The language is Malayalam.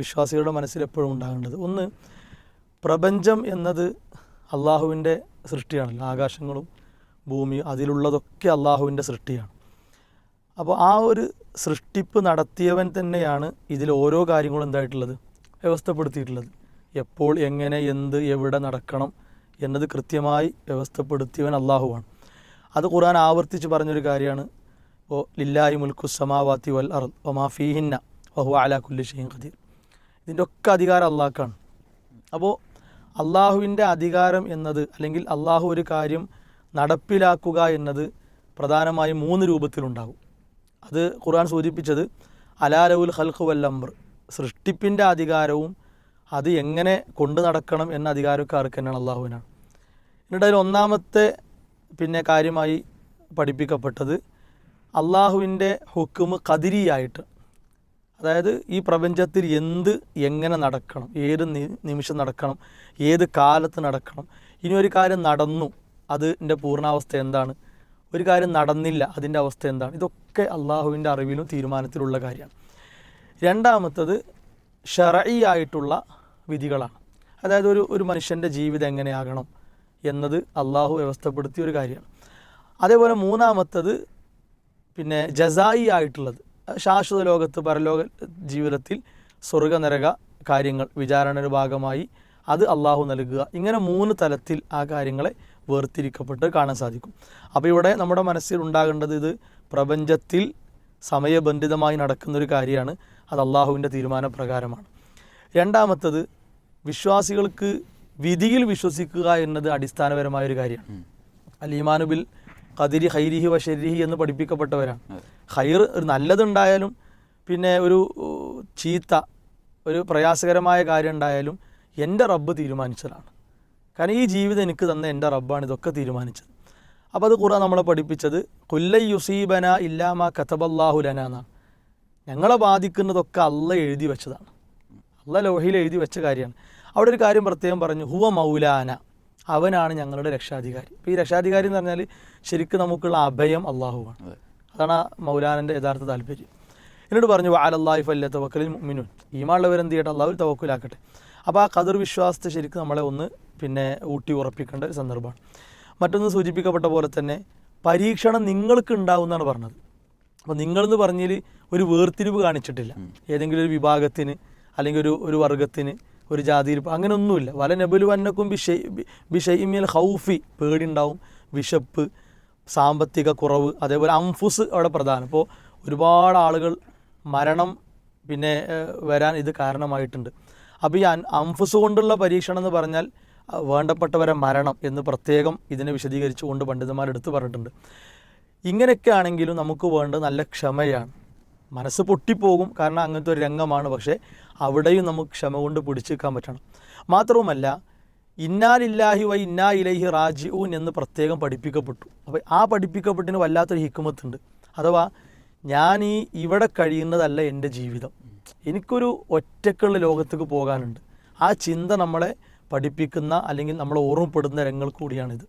വിശ്വാസികളുടെ മനസ്സിൽ എപ്പോഴും ഉണ്ടാകേണ്ടത്. ഒന്ന് പ്രപഞ്ചം എന്നത് അള്ളാഹുവിന്റെ സൃഷ്ടിയാണല്ലോ. ആകാശങ്ങളും ഭൂമി അതിലുള്ളതൊക്കെ അള്ളാഹുവിന്റെ സൃഷ്ടിയാണ്. അപ്പോൾ ആ ഒരു സൃഷ്ടിപ്പ് നടത്തിയവൻ തന്നെയാണ് ഇതിൽ ഓരോ കാര്യങ്ങളും എന്തായിട്ടുള്ളത്? വ്യവസ്ഥപ്പെടുത്തിയിട്ടുള്ളത്. എപ്പോൾ എങ്ങനെ എന്ത് എവിടെ നടക്കണം എന്നത് കൃത്യമായി വ്യവസ്ഥപ്പെടുത്തിയവൻ അള്ളാഹുവാണ്. അത് ഖുർആൻ ആവർത്തിച്ച് പറഞ്ഞൊരു കാര്യമാണ്. ഓ ലില്ലായി മുൽക്കു സമാവാത്തി വൽ അർ ഒമാ ഫീഹിന്ന വഹു അലാ കുല്ലി ഷെയ്ൻ ഖദീർ. ഇതിന്റെ ഒക്കെ അധികാരം അള്ളാഹ്ക്കാണ് അപ്പോൾ അള്ളാഹുവിന്റെ അധികാരം എന്നത് അല്ലെങ്കിൽ അള്ളാഹു ഒരു കാര്യം നടപ്പിലാക്കുക എന്നത് പ്രധാനമായും മൂന്ന് രൂപത്തിലുണ്ടാകും അത് ഖുർആൻ സൂചിപ്പിച്ചത് അലാലവുൽ ഹൽഖു വല്ലംബർ സൃഷ്ടിപ്പിന്റെ അധികാരവും അത് എങ്ങനെ കൊണ്ടു നടക്കണം എന്ന അധികാരമൊക്കെ ആർക്ക് തന്നെയാണ് അള്ളാഹുവിനാണ്. എന്നിട്ട് അതിൽ ഒന്നാമത്തെ പിന്നെ കാര്യമായി പഠിപ്പിക്കപ്പെട്ടത് അള്ളാഹുവിന്റെ ഹുക്കുമ് കതിരിയായിട്ട് അതായത് ഈ പ്രപഞ്ചത്തിൽ എന്ത് എങ്ങനെ നടക്കണം? ഏത് നിമിഷം നടക്കണം? ഏത് കാലത്ത് നടക്കണം? ഇനി ഒരു കാര്യം നടന്നു അതിന്റെ പൂർണാവസ്ഥ എന്താണ്? ഒരു കാര്യം നടന്നില്ല അതിന്റെ അവസ്ഥ എന്താണ്? ഇതൊക്കെ അള്ളാഹുവിന്റെ അറിവിലും തീരുമാനത്തിലുള്ള കാര്യമാണ്. രണ്ടാമത്തത് ഷറഈ ആയിട്ടുള്ള വിധികളാണ്. അതായത് ഒരു ഒരു മനുഷ്യന്റെ ജീവിതം എങ്ങനെയാകണം എന്നത് അള്ളാഹു വ്യവസ്ഥപ്പെടുത്തിയ ഒരു കാര്യമാണ്. അതേപോലെ മൂന്നാമത്തത് പിന്നെ ജസായി ആയിട്ടുള്ളത്. ശാശ്വത ലോകത്ത് പരലോക ജീവിതത്തിൽ സ്വർഗ നരക കാര്യങ്ങൾ വിചാരണയുടെ ഭാഗമായി അത് അള്ളാഹു നൽകുക. ഇങ്ങനെ മൂന്ന് തലത്തിൽ ആ കാര്യങ്ങളെ വേർതിരിക്കപ്പെട്ട് കാണാൻ സാധിക്കും. അപ്പോൾ ഇവിടെ നമ്മുടെ മനസ്സിൽ ഉണ്ടാകേണ്ടത് ഇത് പ്രപഞ്ചത്തിൽ സമയബന്ധിതമായി നടക്കുന്നൊരു കാര്യമാണ്. അത് അള്ളാഹുവിന്റെ തീരുമാനപ്രകാരമാണ്. രണ്ടാമത്തത് വിശ്വാസികൾക്ക് വിധിയിൽ വിശ്വസിക്കുക എന്നത് അടിസ്ഥാനപരമായൊരു കാര്യമാണ്. അൽ ഈമാനു ഖദിരി ഹൈരിഹി വഷരിഹി എന്ന് പഠിപ്പിക്കപ്പെട്ടവരാണ്. ഹൈർ ഒരു നല്ലതുണ്ടായാലും പിന്നെ ഒരു ചീത്ത ഒരു പ്രയാസകരമായ കാര്യം ഉണ്ടായാലും എന്റെ റബ്ബ് തീരുമാനിച്ചതാണ്. കാരണം ഈ ജീവിതം എനിക്ക് തന്ന എന്റെ റബ്ബാണ് ഇതൊക്കെ തീരുമാനിച്ചത്. അപ്പോൾ അത് ഖുർആൻ നമ്മളെ പഠിപ്പിച്ചത് കൊല്ലൈ യുസീബന ഇല്ലാമ കതബല്ലാഹു ലന എന്നാണ്. ഞങ്ങളെ ബാധിക്കുന്നതൊക്കെ അല്ല എഴുതി വെച്ചതാണ്. അല്ല ലോഹയിൽ എഴുതി വെച്ച കാര്യമാണ്. അവിടെ ഒരു കാര്യം പ്രത്യേകം പറഞ്ഞു ഹുവ മൗലാന അവനാണ് ഞങ്ങളുടെ രക്ഷാധികാരി. ഇപ്പോൾ ഈ രക്ഷാധികാരി എന്ന് പറഞ്ഞാൽ ശരിക്കും നമുക്കുള്ള അഭയം അള്ളാഹുവാണ് അതെ. അതാണ് ആ മൗലാനന്റെ യഥാർത്ഥ താല്പര്യം. എന്നോട് പറഞ്ഞു അലല്ലാഹി ഫല്ല തവക്കലിൽ മുഅ്മിനൂൻ. ഈമാനുള്ളവർ എന്ത് ചെയ്യട്ടെ അള്ളാഹു തവക്കുലാക്കട്ടെ. അപ്പോൾ ആ കതിർ വിശ്വാസത്തെ ശരിക്കും നമ്മളെ ഒന്ന് പിന്നെ ഊട്ടി ഉറപ്പിക്കേണ്ട ഒരു സന്ദർഭമാണ്. മറ്റൊന്ന് സൂചിപ്പിക്കപ്പെട്ട പോലെ തന്നെ പരീക്ഷണം നിങ്ങൾക്ക് ഉണ്ടാവും എന്നാണ് പറഞ്ഞത്. അപ്പോൾ നിങ്ങളെന്ന് പറഞ്ഞാൽ ഒരു വേർതിരിവ് കാണിച്ചിട്ടില്ല. ഏതെങ്കിലും ഒരു വിഭാഗത്തിന് അല്ലെങ്കിൽ ഒരു ഒരു വർഗത്തിന് ഒരു ജാതിയിൽ അങ്ങനെയൊന്നുമില്ല വല നബുലു വന്നക്കും ബിഷൈ ബിഷൈമിയൽ ഹൗഫി പേടിയുണ്ടാവും. വിശപ്പ് സാമ്പത്തിക കുറവ് അതേപോലെ അംഫുസ് അവിടെ പ്രധാനം. ഇപ്പോൾ ഒരുപാട് ആളുകൾ മരണം പിന്നെ വരാൻ ഇത് കാരണമായിട്ടുണ്ട്. അപ്പോൾ ഈ അംഫുസ് കൊണ്ടുള്ള പരീക്ഷണം എന്ന് പറഞ്ഞാൽ വേണ്ടപ്പെട്ടവരെ മരണം എന്ന് പ്രത്യേകം ഇതിനെ വിശദീകരിച്ചുകൊണ്ട് പണ്ഡിതന്മാർ എടുത്തു പറഞ്ഞിട്ടുണ്ട്. ഇങ്ങനെയൊക്കെ ആണെങ്കിലും നമുക്ക് വേണ്ടത് നല്ല ക്ഷമയാണ്. മനസ്സ് പൊട്ടിപ്പോകും. കാരണം അങ്ങനത്തെ ഒരു രംഗമാണ്. പക്ഷേ അവിടെയും നമുക്ക് ക്ഷമ കൊണ്ട് പിടിച്ചു നിൽക്കാൻ പറ്റണം. മാത്രവുമല്ല ഇന്നാലില്ലാഹി വൈ ഇന്നാ ഇലൈഹി റാജിഊൻ എന്ന് പ്രത്യേകം പഠിപ്പിക്കപ്പെട്ടു. അപ്പോൾ ആ പഠിപ്പിക്കപ്പെട്ടതിന് വല്ലാത്തൊരു ഹിക്കുമത്തുണ്ട് അഥവാ ഞാൻ ഈ ഇവിടെ കഴിയുന്നതല്ല എന്റെ ജീവിതം. എനിക്കൊരു ഒറ്റക്കുള്ള ലോകത്തേക്ക് പോകാനുണ്ട്. ആ ചിന്ത നമ്മളെ പഠിപ്പിക്കുന്ന അല്ലെങ്കിൽ നമ്മളെ ഓർമ്മപ്പെടുന്ന രംഗങ്ങൾ കൂടിയാണിത്.